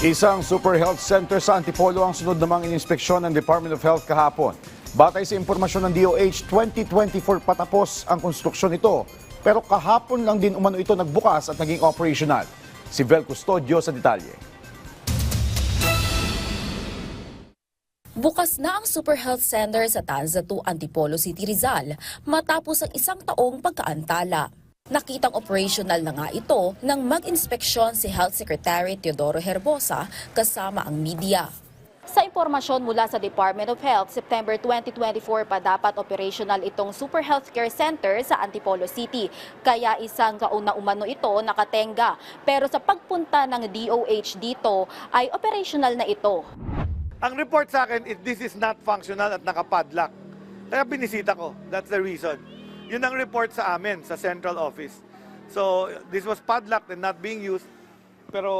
Isang super health center sa Antipolo ang sunod namang ininspeksyon ng Department of Health kahapon. Batay sa impormasyon ng DOH, 2024 patapos ang konstruksyon nito. Pero kahapon lang din umano ito nagbukas at naging operational. Si Vel Custodio sa detalye. Bukas na ang Super Health Center sa Tanza 2, Antipolo City, Rizal matapos ang isang taong pagkaantala. Nakitang operational na nga ito nang mag-inspeksyon si Health Secretary Teodoro Herbosa kasama ang media. Sa impormasyon mula sa Department of Health, September 2024 pa dapat operational itong Super Healthcare Center sa Antipolo City. Kaya isang kauna umano ito nakatenga. Pero sa pagpunta ng DOH dito ay operational na ito. Ang report sa akin is this is not functional at nakapadlock. Kaya binisita ko. That's the reason. Yun ang report sa amin, sa central office. So, this was padlocked and not being used. Pero,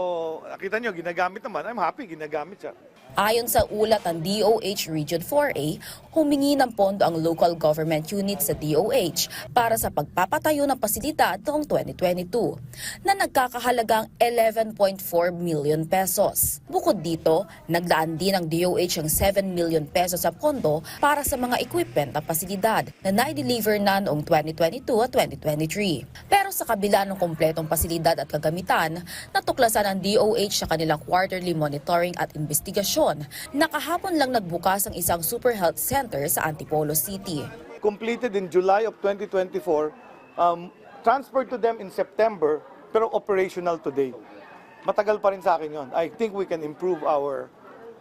nakita nyo, ginagamit naman. I'm happy, ginagamit siya. Ayon sa ulat ng DOH Region 4A, humingi ng pondo ang local government unit sa DOH para sa pagpapatayo ng pasilidad noong 2022 na nagkakahalagang 11.4 million pesos. Bukod dito, naglaan din ang DOH ang 7 million pesos sa pondo para sa mga equipment at pasilidad na na-deliver na noong 2022 at 2023. Pero sa kabila ng kumpletong pasilidad at kagamitan, natuklasan ng DOH sa kanilang quarterly monitoring at investigasyon na kahapon lang nagbukas ang isang super health center sa Antipolo City. Completed in July of 2024, um, transferred to them in September, pero operational today. Matagal pa rin sa akin yon. I think we can improve our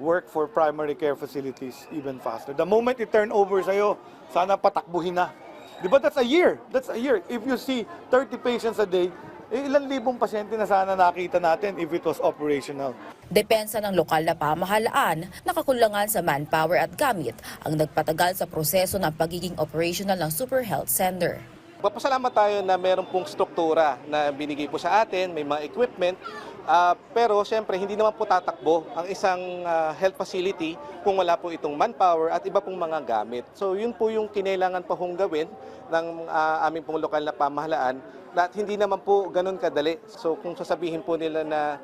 work for primary care facilities even faster. The moment it turn over sa'yo, sana patakbuhin na. Di ba that's a year? That's a year. If you see 30 patients a day, eh, ilan libong pasyente na sana nakita natin if it was operational. Depensa ng lokal na pamahalaan, nakakulangan sa manpower at gamit ang nagpatagal sa proseso ng pagiging operational ng Super Health Center. Papasalamat tayo na meron pong struktura na binigay po sa atin, may mga equipment, Ah, pero siyempre hindi naman po tatakbo ang isang ah, health facility kung wala po itong manpower at iba pong mga gamit. So yun po yung kinailangan pa hong gawin ng ah, aming pong lokal na pamahalaan na at hindi naman po ganun kadali. So kung sasabihin po nila na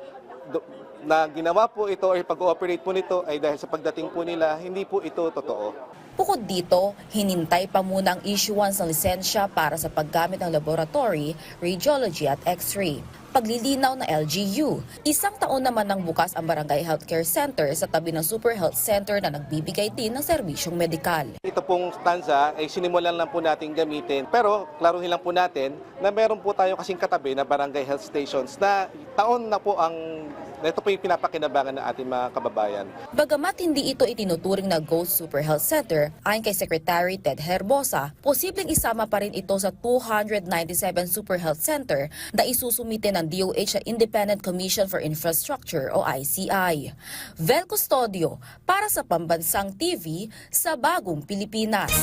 na ginawa po ito or pag-ooperate po nito ay dahil sa pagdating po nila, hindi po ito totoo. Bukod dito, hinintay pa muna ang issuance ng lisensya para sa paggamit ng laboratory, radiology at x-ray. Paglilinaw na LGU. Isang taon naman nang bukas ang Barangay Healthcare Center sa tabi ng Super Health Center na nagbibigay din ng serbisyong medikal. Ito pong stanza ay sinimulan lang po natin gamitin. Pero klaruhin lang po natin na meron po tayo kasing katabi na barangay health stations na taon na po ang ito po yung pinapakinabangan ng ating mga kababayan. Bagamat hindi ito itinuturing na Ghost Super Health Center, ayon kay Secretary Ted Herbosa, posibleng isama pa rin ito sa 297 Super Health Center na isusumite ng DOH sa Independent Commission for Infrastructure o ICI. Vel Custodio para sa Pambansang TV sa Bagong Pilipinas.